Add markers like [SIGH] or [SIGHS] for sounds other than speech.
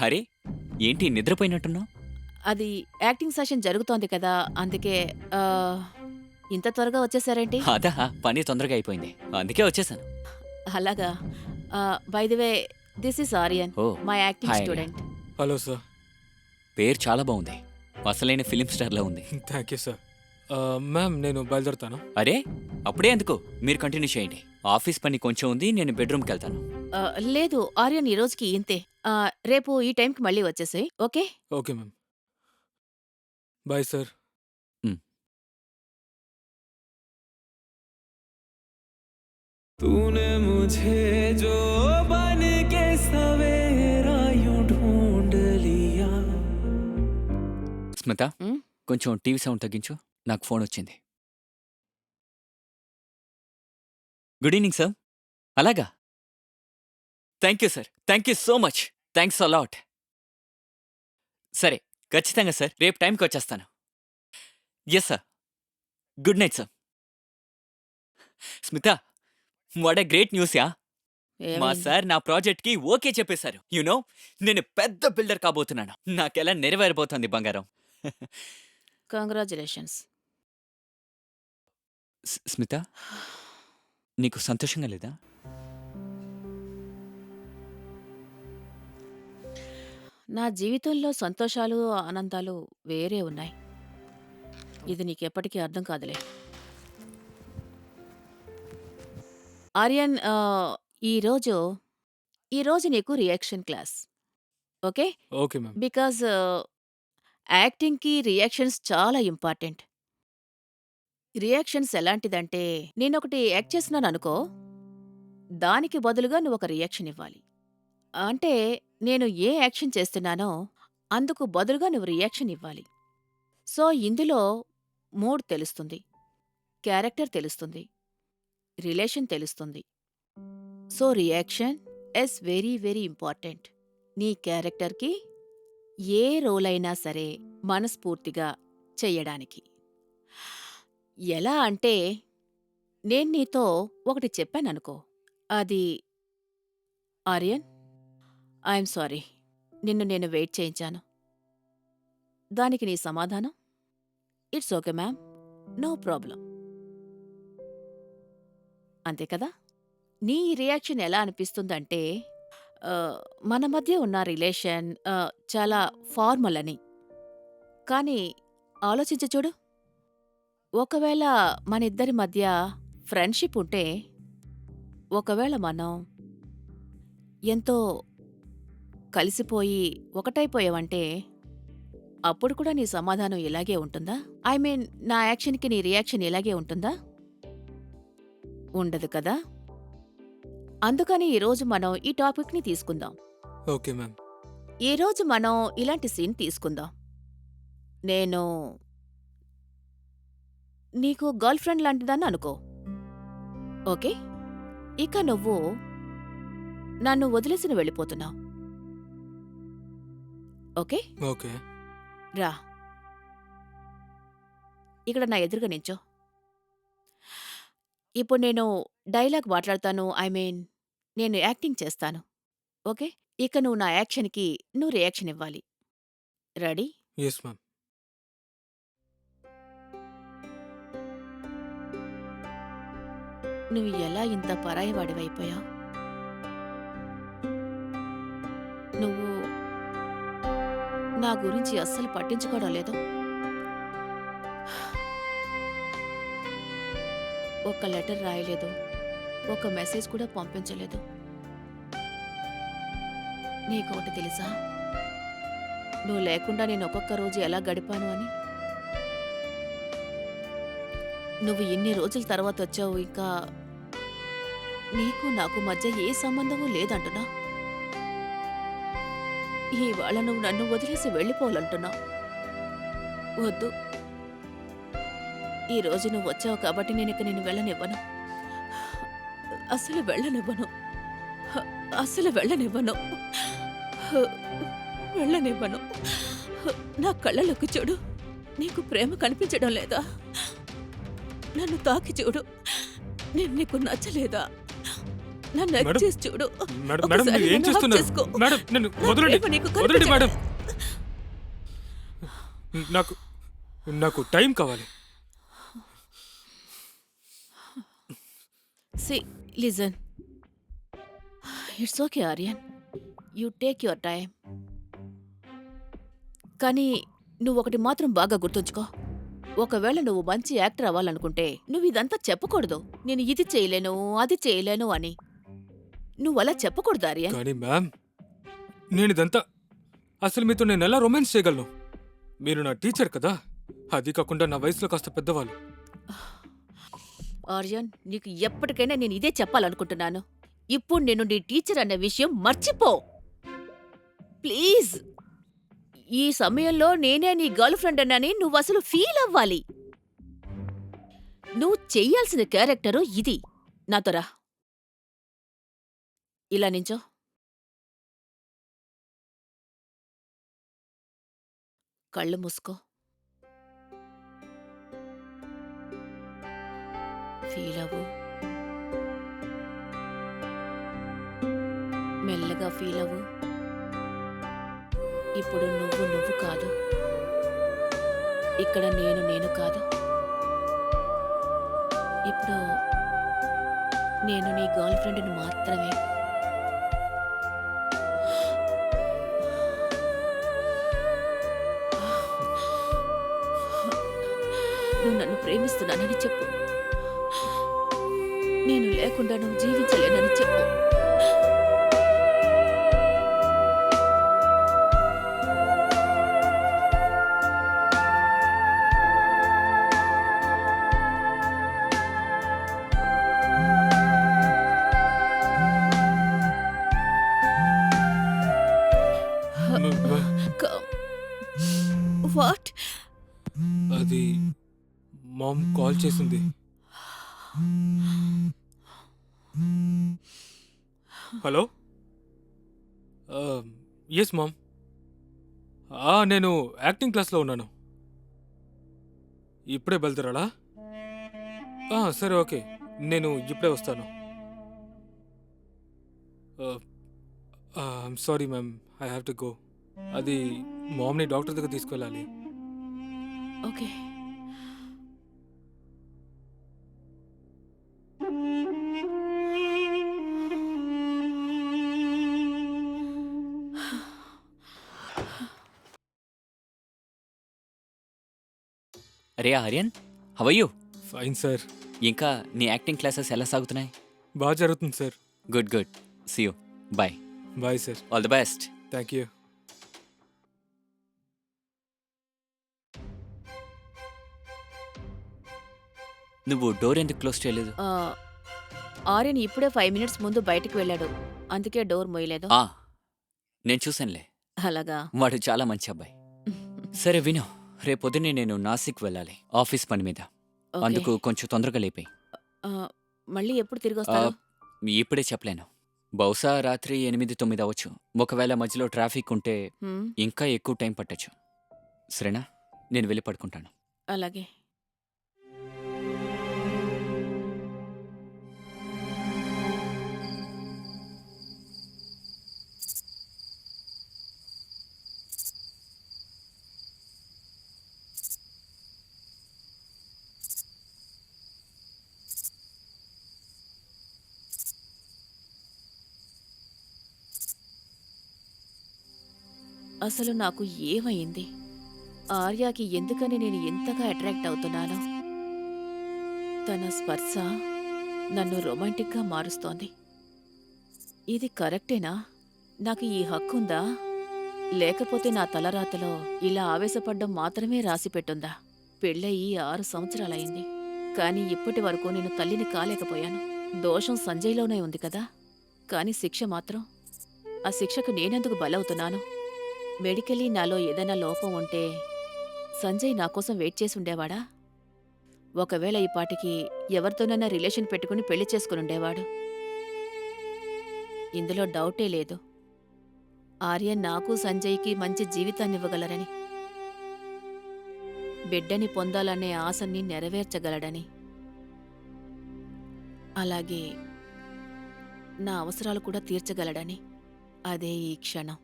హరే ఏంటి నిద్రపోయినట్టున్నావు? అది acting session జరుగుతోంది కదా అందుకే ఆ, ఇంత త్వరగా వచ్చేసారేంటి? అదా పని తొందరగా అయిపోయింది. అందుకే వచ్చేసాను. అలాగా. By the way this is Aryan oh my acting Hi, student hello sir. పేరు చాలా బాగుంది. అసలైన ఫిలిం స్టార్లా ఉంది. థ్యాంక్ యూ సార్ మ్యామ్ నేను బయలుదేరుతాను. అరే అప్పుడే ఎందుకు మీరు కంటిన్యూ చేయండి. ఆఫీస్ పని కొంచెం ఉంది నేను బెడ్రూమ్కి వెళ్తాను లేదు ఆర్యన్ ఈ రోజుకి ఇంతే ఆ, రేపు ఈ టైంకి మళ్ళీ వచ్చేసాయి okay okay ma'am bye sir तूने मुझे जो बन के सवेरा यूं ढूंढ लिया స్మిత ఉమ్. కొంచెం టీవీ సౌండ్ తగ్గించు నాకు ఫోన్ వచ్చింది గుడ్ ఈవినింగ్ సార్ అలాగా? Thank you sir thank you so much thanks a lot సరే ఖచ్చితంగా సార్ రేపు టైంకి వచ్చేస్తాను. Yes sir good night sir Smitha what a great news yeah మా? సార్ నా ప్రాజెక్ట్కి ఓకే చెప్పేశారు. యునో నేను పెద్ద బిల్డర్ కాబోతున్నాను. నాకెలా నెరవేరబోతోంది బంగారం. కంగ్రాచులేషన్స్ స్మిత? [SIGHS] [SIGHS] నీకు సంతోషంగా లేదా? నా జీవితంలో సంతోషాలు ఆనందాలు వేరే ఉన్నాయి. ఇది నీకెప్పటికీ అర్థం కాదులే. ఆర్యన్ ఆ, ఈరోజు ఈరోజు నీకు reaction class okay? Okay ma'am. Because యాక్టింగ్కి reactions చాలా ఇంపార్టెంట్ రియాక్షన్స్ ఎలాంటిదంటే నేనొకటి యాక్ట్ చేసినాను అనుకో దానికి బదులుగా నువ్వు ఒక రియాక్షన్ ఇవ్వాలి. అంటే నేను ఏ యాక్షన్ చేస్తున్నానో అందుకు బదులుగా నువ్వు రియాక్షన్ ఇవ్వాలి. సో ఇందులో మూడ్ తెలుస్తుంది క్యారెక్టర్ తెలుస్తుంది రిలేషన్ తెలుస్తుంది. So reaction is very very important. నీ క్యారెక్టర్కి ఏ రోల్ అయినా సరే మనస్ఫూర్తిగా చెయ్యడానికి. ఎలా అంటే నేను నీతో ఒకటి చెప్పాననుకో. అది ఆర్యన్ ఐఎమ్ సారీ నిన్ను నేను వెయిట్ చేయించాను. దానికి నీ సమాధానం? It's okay ma'am no problem. అంతే కదా? నీ రియాక్షన్ ఎలా అనిపిస్తుందంటే మన మధ్య ఉన్న రిలేషన్ చాలా ఫార్మల్ అని. కానీ ఆలోచించ చూడు. ఒకవేళ మన ఇద్దరి మధ్య ఫ్రెండ్షిప్ ఉంటే ఒకవేళ మనం ఎంతో కలిసిపోయి ఒకటైపోయావంటే అప్పుడు కూడా నీ సమాధానం ఇలాగే ఉంటుందా? ఐ మీన్ నా యాక్షన్కి నీ రియాక్షన్ ఇలాగే ఉంటుందా? ఉండదు కదా? అందుకని ఈరోజు మనం ఈ టాపిక్ని తీసుకుందాం. Okay ma'am. ఈరోజు మనం ఇలాంటి సీన్ తీసుకుందాం. నేను నీకు గర్ల్ ఫ్రెండ్ లాంటిదాన్ని అనుకో. ఓకే? ఇక నువ్వు నన్ను వదిలేసిన వెళ్ళిపోతున్నావు. ఓకే? ఓకే. రా. ఇక్కడ నా ఎదురుగా నించో ఇప్పుడు నేను డైలాగ్ మాట్లాడతాను ఐ మీన్ నేను యాక్టింగ్ చేస్తాను. ఓకే? ఇక నువ్వు నా యాక్షన్కి నువ్వు రియాక్షన్ ఇవ్వాలి. రెడీ? ఎస్ మ్యామ్ నువ్వు ఎలా ఇంత పరాయి పరాయివాడివైపోయావు? నువ్వు నా గురించి అస్సలు పట్టించుకోవడం లేదు. ఒక లెటర్ రాయలేదు. ఒక మెసేజ్ కూడా పంపించలేదు. నీకొకటి తెలుసా? నువ్వు లేకుండా నేను ఒక్కొక్క రోజు ఎలా గడిపాను అని? నువ్వు ఇన్ని రోజుల తర్వాత వచ్చావు ఇంకా నీకు నాకు మధ్య ఏ సంబంధము లేదంటున్నా. ఇవాళ నువ్వు నన్ను వదిలేసి వెళ్ళిపోవాలంటున్నావు వద్దు. ఈ రోజు నువ్వు వచ్చావు కాబట్టి నేను ఇక నేను వెళ్ళనివ్వను. అసలు వెళ్ళనివ్వను. అసలు వెళ్ళనివ్వను. వెళ్ళనివ్వను. నా కళ్ళలోకి చూడు. నీకు ప్రేమ కనిపించడం లేదా? నన్ను తాకి చూడు. నేను నీకు నచ్చలేదా? నన్ను మేడం, చేసి చూడు. మేడం మేడం ఒకసారి మీరు ఏం నన్ను hug చేస్తున్నారు చేసుకో. మేడం నన్ను నా వదలండి. ప్రేమ నీకు వదలండి మేడం. నాకు నాకు టైం కావాలి. See listen it's okay Aryan you take your time కానీ నువ్వు ఒకటి మాత్రం బాగా గుర్తుంచుకో. ఒకవేళ నువ్వు మంచి యాక్టర్ అవ్వాలనుకుంటే నువ్వు ఇదంతా చెప్పకూడదు. నేను ఇది చేయలేను అది చేయలేను అని. నువ్వు అలా చెప్పకూడదు ఆర్యన్. కానీ మ్యామ్ నేను ఇదంతా అసలు మీతో నేను ఎలా రొమాన్స్ చేయగలను? మీరు నా టీచర్ కదా. అది కాకుండా నా వయసులో కాస్త పెద్దవాళ్ళు. ఆర్యన్ నీకు ఎప్పటికైనా నేను ఇదే చెప్పాలనుకుంటున్నాను. ఇప్పుడు నేను నీ టీచర్ అనే విషయం మర్చిపో. ప్లీజ్. ఈ సమయంలో నేనే నీ గర్ల్ ఫ్రెండ్ అన్నని నువ్వు అసలు ఫీల్ అవ్వాలి. నువ్వు చెయ్యాల్సిన క్యారెక్టరు ఇది. నాతో రా ఇలా నించో కళ్ళు మూసుకో. ఫీల్ అవ్వు. మెల్లగా ఫీల్ అవ్వు. ఇప్పుడు నువ్వు నువ్వు కాదు. ఇక్కడ నేను నేను కాదు. ఇప్పుడు నేను నీ గర్ల్ ఫ్రెండ్ని మాత్రమే నువ్వు నన్ను ప్రేమిస్తున్నానని చెప్పు. నేను లేకుండా నువ్వు జీవించలేనని చెప్పు. చేసింది హలో? ఎస్ మామ్ నేను యాక్టింగ్ క్లాస్లో ఉన్నాను. ఇప్పుడే బయలుదేరాలా? సరే ఓకే. నేను ఇప్పుడే వస్తాను. Sorry ma'am I have to go అది మామ్ని డాక్టర్ దగ్గర తీసుకెళ్ళాలి. ఓకే. అరే ఆర్యన్ హవయ్యూ ఫైన్ సార్ ఇంకా నీ యాక్టింగ్ క్లాసెస్ ఎలా సాగుతున్నాయి? బాగా జరుగుతుంది sir good good see you bye bye sir all the best thank you నువ్వు డోర్ ఎందుకు క్లోజ్ చేయలేదు? ఆ, ఆర్యన్ ఇప్పుడే ఫైవ్ మినిట్స్ ముందు బయటికి వెళ్ళాడు. అందుకే డోర్ మోయలేదు. ఆ నేను చూసానులే అలాగా? వాడు చాలా మంచి అబ్బాయి. [LAUGHS] సరే విను. రేపొద్దునే నేను నాసిక్ వెళ్ళాలి ఆఫీస్ పని మీద. ఓకే. అందుకు కొంచెం తొందరగా లేపాయి. ఆ, మళ్ళీ ఎప్పుడు తిరిగి వస్తారు ఇప్పుడే చెప్పలేను. బహుశా రాత్రి ఎనిమిది తొమ్మిది అవ్వచ్చు. ఒకవేళ మధ్యలో ట్రాఫిక్ ఉంటే ఇంకా ఎక్కువ టైం పట్టొచ్చు. సరేనా? నేను వెళ్ళి పడుకుంటాను. అలాగే. అసలు నాకు ఏమైంది? ఆర్యాకి ఎందుకని నేను ఎంతగా అట్రాక్ట్ అవుతున్నాను? తన స్పర్శ నన్ను రొమాంటిక్గా మారుస్తోంది. ఇది కరెక్టేనా? నాకు ఈ హక్కుందా? లేకపోతే నా తలరాతలో ఇలా ఆవేశపడ్డం మాత్రమే రాసిపెట్టుందా? పెళ్ళయి ఆరు సంవత్సరాలైంది కానీ ఇప్పటి వరకు నేను తల్లిని కాలేకపోయాను. దోషం సంజయ్లోనే ఉంది కదా? కానీ శిక్ష మాత్రం. ఆ శిక్షకు నేనెందుకు బలవుతున్నాను? మెడికలీ నాలో ఏదైనా లోపం ఉంటే సంజయ్ నా కోసం వెయిట్ చేసి ఉండేవాడా? ఒకవేళ ఈ పాటికి ఎవరితోనైనా రిలేషన్ పెట్టుకుని పెళ్ళి చేసుకుని ఉండేవాడు? ఇందులో డౌటే లేదు. ఆర్యన్ నాకు సంజయ్కి మంచి జీవితాన్ని ఇవ్వగలరని. బిడ్డని పొందాలనే ఆశని నెరవేర్చగలడని. అలాగే నా అవసరాలు కూడా తీర్చగలడని. అదే ఈ క్షణం.